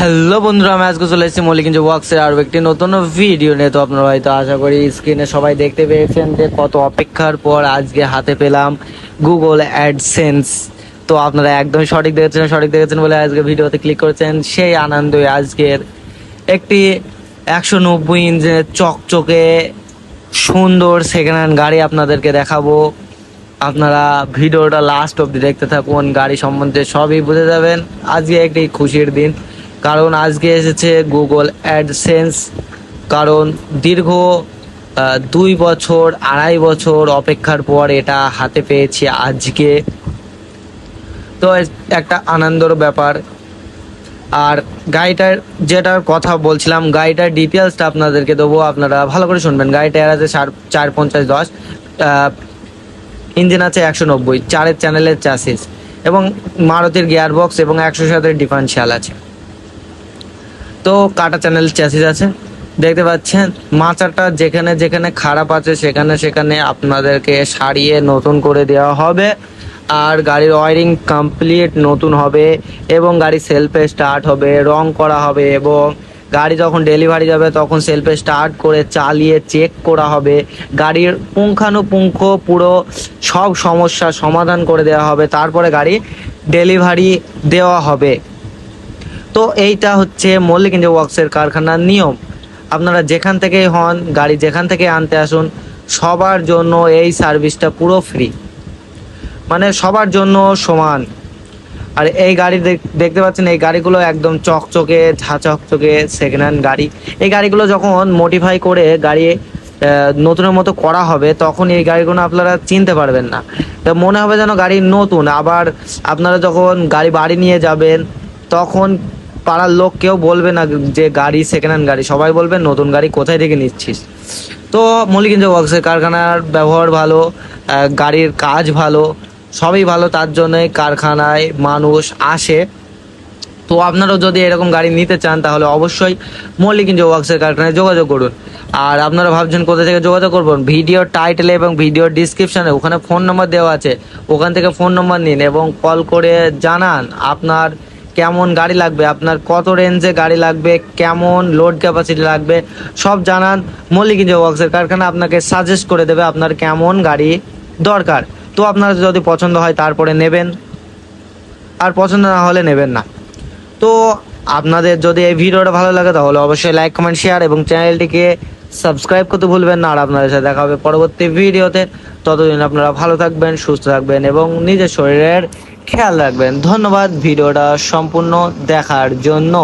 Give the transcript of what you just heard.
Hello বন্ধুরা, আমি আজকে চলে এসেছি মল্লিক ইঞ্জ ওয়ার্কসের আরও একটি নতুন ভিডিও নিয়ে। তো আপনারা হয়তো আশা করি স্ক্রিনে সবাই দেখতে পেয়েছেন যে কত অপেক্ষার পর আজকে হাতে পেলাম গুগল অ্যাডসেন্স তো আপনারা একদম সঠিক দেখেছেন সঠিক দেখেছেন বলে আজকে ভিডিওতে ক্লিক করেছেন। সেই আনন্দই আজকের একটি একশো নব্বই ইঞ্চের চকচকে সুন্দর সেকেন্ড হ্যান্ড গাড়ি আপনাদেরকে দেখাবো। আপনারা ভিডিওটা লাস্ট অবধি দেখতে থাকুন, গাড়ি সম্বন্ধে সবই বুঝে যাবেন। আজকে একটি খুশির দিন। কারণ আজকে এসেছে গুগল অ্যাডসেন্স কারণ দীর্ঘ দুই বছর, আড়াই বছর অপেক্ষার পর এটা হাতে পেয়েছি আজকে। তো একটা আনন্দর ব্যাপার। আর গাড়িটার যেটার কথা বলছিলাম, গাড়িটার ডিটেলসটা আপনাদেরকে দেবো, আপনারা ভালো করে শুনবেন। গাড়িটার আছে চার চার পঞ্চাশ দশ ইঞ্জিন আছে একশো নব্বই, চারের চ্যানেলের চাষিস এবং মারুতির গিয়ার বক্স এবং একশো সাতের ডিফারেন্সিয়াল আছে। তো কাটা চ্যানেল চ্যাসিস আছে। দেখতে পাচ্ছেন, মাচাটা যেখানে যেখানে খারাপ আছে সেখানে সেখানে আপনাদেরকে সারিয়ে নতুন করে দেওয়া হবে। আর গাড়ির ওয়ারিং কমপ্লিট নতুন হবে এবং গাড়ি সেলফে স্টার্ট হবে, রং করা হবে এবং গাড়ি যখন ডেলিভারি যাবে তখন সেলফে স্টার্ট করে চালিয়ে চেক করা হবে। গাড়ির পুঙ্খানুপুঙ্খ পুরো সব সমস্যার সমাধান করে দেওয়া হবে। তারপরে গাড়ি ডেলিভারি দেওয়া হবে। তো এইটা হচ্ছে মল্লিক ওয়ার্কসের কারখানার নিয়ম। আপনারা যেখান থেকেই হন, গাড়ি যেখান থেকে আনতে আসুন, সবার জন্য এই সার্ভিসটা পুরো ফ্রি। মানে সবার জন্য সমান। আর এই গাড়ি দেখ- দেখতে পাচ্ছেন, এই গাড়িগুলো একদম চকচকে, ঝাঁচকচকে সেকেন্ড হ্যান্ড গাড়ি। এই গাড়িগুলো যখন মডিফাই করে গাড়ি নতুনের মতো করা হবে, তখন এই গাড়িগুলো আপনারা চিনতে পারবেন না। তো মনে হবে যেন গাড়ি নতুন। আবার আপনারা যখন গাড়ি বাড়ি নিয়ে যাবেন, তখন পাড়ার লোক কেউ বলবে না যে গাড়ি সেকেন্ড হ্যান্ড গাড়ি, সবাই বলবে নতুন গাড়ি কোথায় থেকে নিচ্ছিস? তো মল্লিকিঞ্জ ওয়ার্কসের কারখানার ব্যবহার ভালো গাড়ির কাজ ভালো, সবই ভালো, তার জন্যে কারখানায় মানুষ আসে। তো আপনারাও যদি এরকম গাড়ি নিতে চান, তাহলে অবশ্যই মল্লিক ইঞ্জ ওয়ার্কসের কারখানায় যোগাযোগ করুন। আর আপনারা ভাবছেন কোথা থেকে যোগাযোগ করবেন ভিডিও টাইটেলে এবং ভিডিও ডিসক্রিপশনে ওখানে ফোন নম্বর দেওয়া আছে। ওখান থেকে ফোন নম্বর নিন এবং কল করে জানান আপনার কেমন গাড়ি লাগবে, আপনার কত রেঞ্জে গাড়ি লাগবে, কেমন লোড ক্যাপাসিটি লাগবে, সব জানান মল্লিক ইঞ্জ ওয়ার্কসের কারখানা আপনাকে সাজেস্ট করে দেবে আপনার কেমন গাড়ি দরকার। তো আপনার যদি পছন্দ হয় তারপরে নেবেন, আর পছন্দ না হলে নেবেন না। তো আপনাদের যদি এই ভিডিওটা ভালো লাগে তাহলে অবশ্যই লাইক কমেন্ট শেয়ার এবং চ্যানেলটিকে সাবস্ক্রাইব করতে ভুলবেন না। আর আপনাদের সাথে দেখা হবে পরবর্তী ভিডিওতে। ততদিন আপনারা ভালো থাকবেন, সুস্থ থাকবেন এবং নিজের শরীরের খেয়াল রাখবেন। ধন্যবাদ ভিডিওটা সম্পূর্ণ দেখার জন্য।